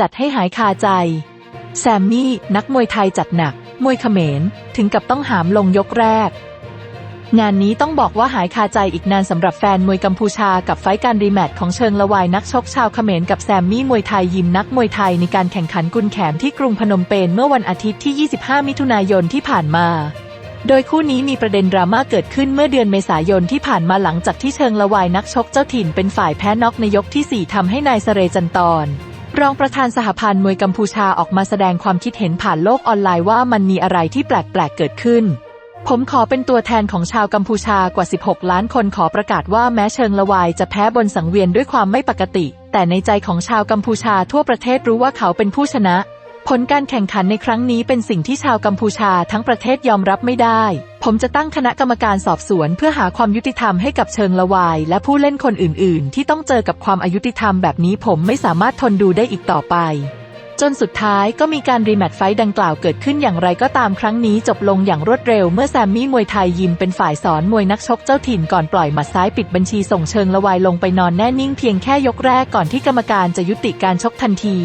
จัดให้หายคาใจ แซมมี่ นักมวยไทยจัดหนัก มวยเขมร ถึงกับต้องหามลงยกแรก งานนี้ต้องบอกว่าหายคาใจอีกนานสำหรับแฟนมวยกัมพูชากับไฟการรีแมตช์ของเชิงละวายนักชกชาวเขมรกับแซมมี่มวยไทยยิมนักมวยไทยในการแข่งขันกุนแขมที่กรุงพนมเปญเมื่อวันอาทิตย์ที่ 25 มิถุนายนที่ผ่านมาโดยคู่นี้มีประเด็นดราม่าเกิดขึ้นเมื่อเดือนเมษายนที่ผ่านมาหลังจากที่เชิงละวายนักชกเจ้าถิ่นเป็นฝ่ายแพ้น็อกในยกที่ 4ทำให้นายสเรจันตร รองประธานสหพันธ์มวยกัมพูชาออกมาแสดงความคิดเห็นผ่านโลกออนไลน์ว่ามันมีอะไรที่แปลกๆเกิดขึ้น ผมขอเป็นตัวแทนของชาวกัมพูชากว่า 16 ล้านคนขอประกาศว่าแม้เชิงละวายจะแพ้บนสังเวียนด้วยความไม่ปกติ แต่ในใจของชาวกัมพูชาทั่วประเทศรู้ว่าเขาเป็นผู้ชนะ ผลการแข่งขันในครั้งนี้เป็นสิ่งที่ชาวกัมพูชาทั้งประเทศยอมรับไม่ได้ ผมจะตั้งคณะกรรมการสอบสวนเพื่อหาความยุติธรรมให้กับเชิงละวาย และผู้เล่นคนอื่น ๆ ที่ต้องเจอกับความอายุติธรรมแบบนี้ผมไม่สามารถทนดูได้อีกต่อไป จนสุดท้ายก็มีการรีแมตช์ไฟดังกล่าวเกิดขึ้นอย่างไรก็ตามครั้งนี้จบลงอย่างรวดเร็วเมื่อแซมมี่มวยไทยยิมเป็นฝ่ายสอนมวยนักชกเจ้าถิ่นก่อนปล่อยหมัดซ้ายปิดบัญชีส่งเชิงละวายลงไปนอนแน่นิ่งเพียงแค่ยกแรกก่อนที่กรรมการจะยุติการชกทันที